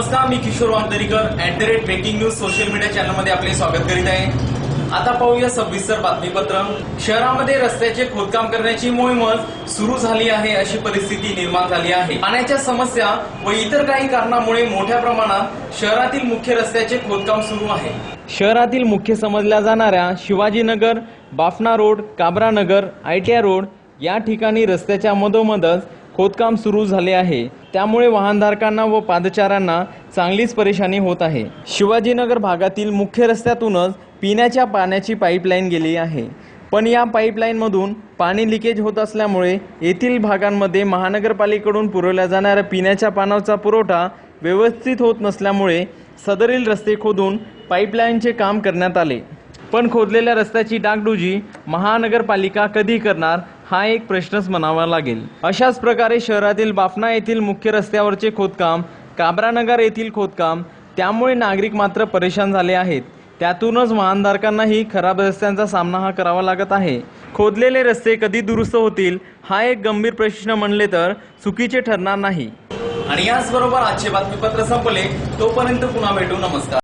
Kishor Wandrikar. At the rate breaking news social media चॅनलमध्ये आपले स्वागत करीत आहे. आता पाहूया सविस्तर बातमीपत्र. शहरामध्ये रस्त्याचे खोदकाम करण्याची मोहीमच सुरू झाली आहे अशी परिस्थिती निर्माण झाली आहे. पाण्याच्या समस्या व इतर काही कारणामुळे मोठ्या प्रमाणात शहरातील मुख्य रस्त्याचे खोदकाम सुरू आहे. शहरातील मुख्य समजल्या जाणाऱ्या Shivajinagar Bafna road Kabra Nagar ITI road या ठिकाणी रस्त्याच्या मधोमधच खोदकाम सुरू झाले आहे. त्यामुळे वाहनधारकांना व पादचाऱ्यांना चांगलीच परेशानी होत आहे. शिवाजीनगर भागातील मुख्य रस्त्यातूनच पिण्याच्या पाण्याची पाईपलाईन गेली आहे. पण या पाईपलाईनमधून पाणी लिकेज होत असल्यामुळे येथील भागांमध्ये महानगरपालिकेकडून पुरवल्या जाणाऱ्या पिण्याच्या पाण्याचा पुरवठा व्यवस्थित होत नसल्यामुळे सदरील रस्ते खोदून पाईपलाईनचे काम करण्यात आले. पण खोदलेल्या रस्त्याची डागडुजी महानगरपालिका कधी करणार हा एक प्रश्नच म्हणावा लागेल. अशाच प्रकारे शहरातील बाफना येथील मुख्य रस्त्यावरचे खोदकाम काबरानगर येथील खोदकाम त्यामुळे नागरिक मात्र परेशान झाले आहेत. त्यातूनच वाहनधारकांनाही खराब रस्त्यांचा सामना हा करावा लागत आहे. खोदलेले रस्ते कधी दुरुस्त होतील हा एक गंभीर प्रश्न म्हणले तर चुकीचे ठरणार नाही. आणि याचबरोबर आजचे बातमीपत्र संपले. तोपर्यंत पुन्हा भेटू. नमस्कार.